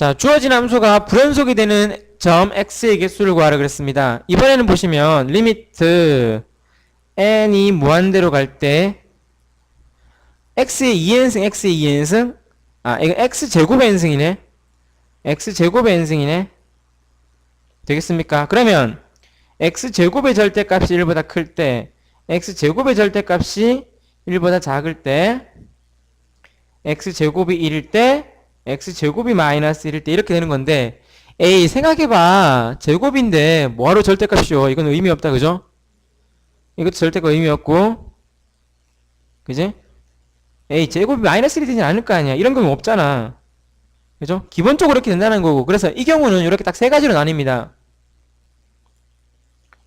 자, 주어진 함수가 불연속이 되는 점 x의 개수를 구하라 그랬습니다. 이번에는 보시면 리미트 n이 무한대로 갈 때 x의 2n승, x의 2n승 아, 이거 x제곱의 n승이네. x제곱의 n승이네. 되겠습니까? 그러면 x제곱의 절대값이 1보다 클 때 x제곱의 절대값이 1보다 작을 때 x제곱이 1일 때 x제곱이 마이너스 1일 때 이렇게 되는 건데 에이 생각해봐 제곱인데 뭐하러 절대값이요 이건 의미 없다 그죠? 이것도 절대가 의미 없고 그지? 에이 제곱이 마이너스 1이 되지 않을 거 아니야 이런 건 없잖아 그죠? 기본적으로 이렇게 된다는 거고 그래서 이 경우는 이렇게 딱 세 가지로 나뉩니다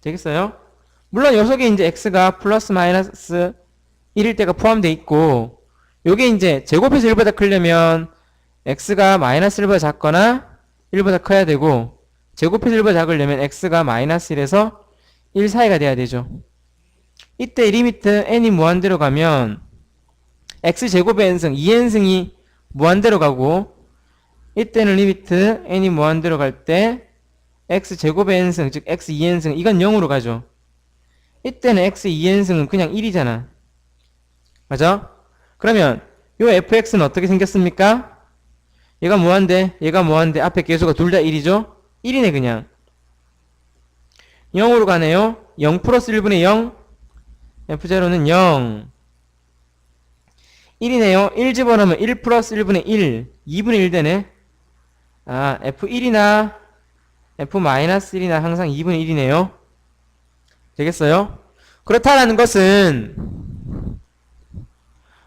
되겠어요? 물론 요 속에 이제 x가 플러스 마이너스 1일 때가 포함되어 있고 요게 이제 제곱해서 1보다 크려면 x가 마이너스 1보다 작거나 1보다 커야 되고 제곱해서 1보다 작으려면 x가 마이너스 1에서 1 사이가 돼야 되죠. 이때 리미트 n이 무한대로 가면 x제곱의 n승 2n승이 무한대로 가고 이때는 리미트 n이 무한대로 갈 때 x제곱의 n승 즉 x 2n승 이건 0으로 가죠. 이때는 x 2n승은 그냥 1이잖아. 맞아? 그러면 요 fx는 어떻게 생겼습니까? 얘가 무한대, 얘가 무한대, 앞에 개수가 둘 다 1이죠? 1이네 그냥. 0으로 가네요. 0 플러스 1분의 0 f0는 0 1이네요. 1 집어넣으면 1 플러스 1분의 1 2분의 1 되네. 아 f1이나 f-1이나 항상 2분의 1이네요. 되겠어요? 그렇다라는 것은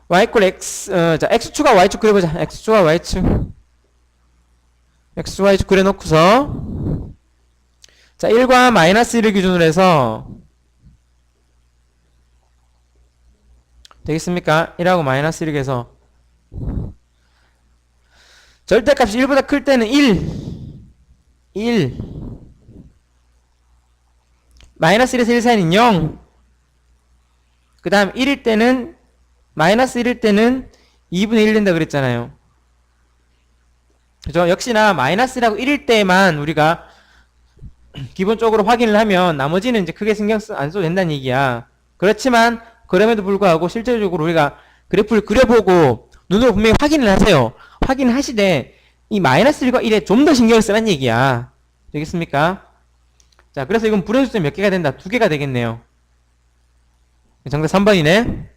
y 이퀄 x 어, 자 x축과 y축 그려보자. X축과 y축 x, y축 그려놓고서 자 1과 마이너스 1을 기준으로 해서 되겠습니까? 1하고 마이너스 1을 해서 절대값이 1보다 클 때는 1 1 마이너스 1에서 1 사이는 0 그 다음 1일 때는 마이너스 1일 때는 2분의 1 된다 그랬잖아요 그죠? 역시나 마이너스라고 1일 때만 우리가 기본적으로 확인을 하면 나머지는 이제 크게 신경 쓰, 안 써도 된다는 얘기야. 그렇지만 그럼에도 불구하고 실제적으로 우리가 그래프를 그려보고 눈으로 분명히 확인을 하세요. 확인을 하시되 이 마이너스 1과 1에 좀 더 신경을 쓰란 얘기야. 되겠습니까? 자, 그래서 이건 불연수점 몇 개가 된다? 두 개가 되겠네요. 정답 3번이네.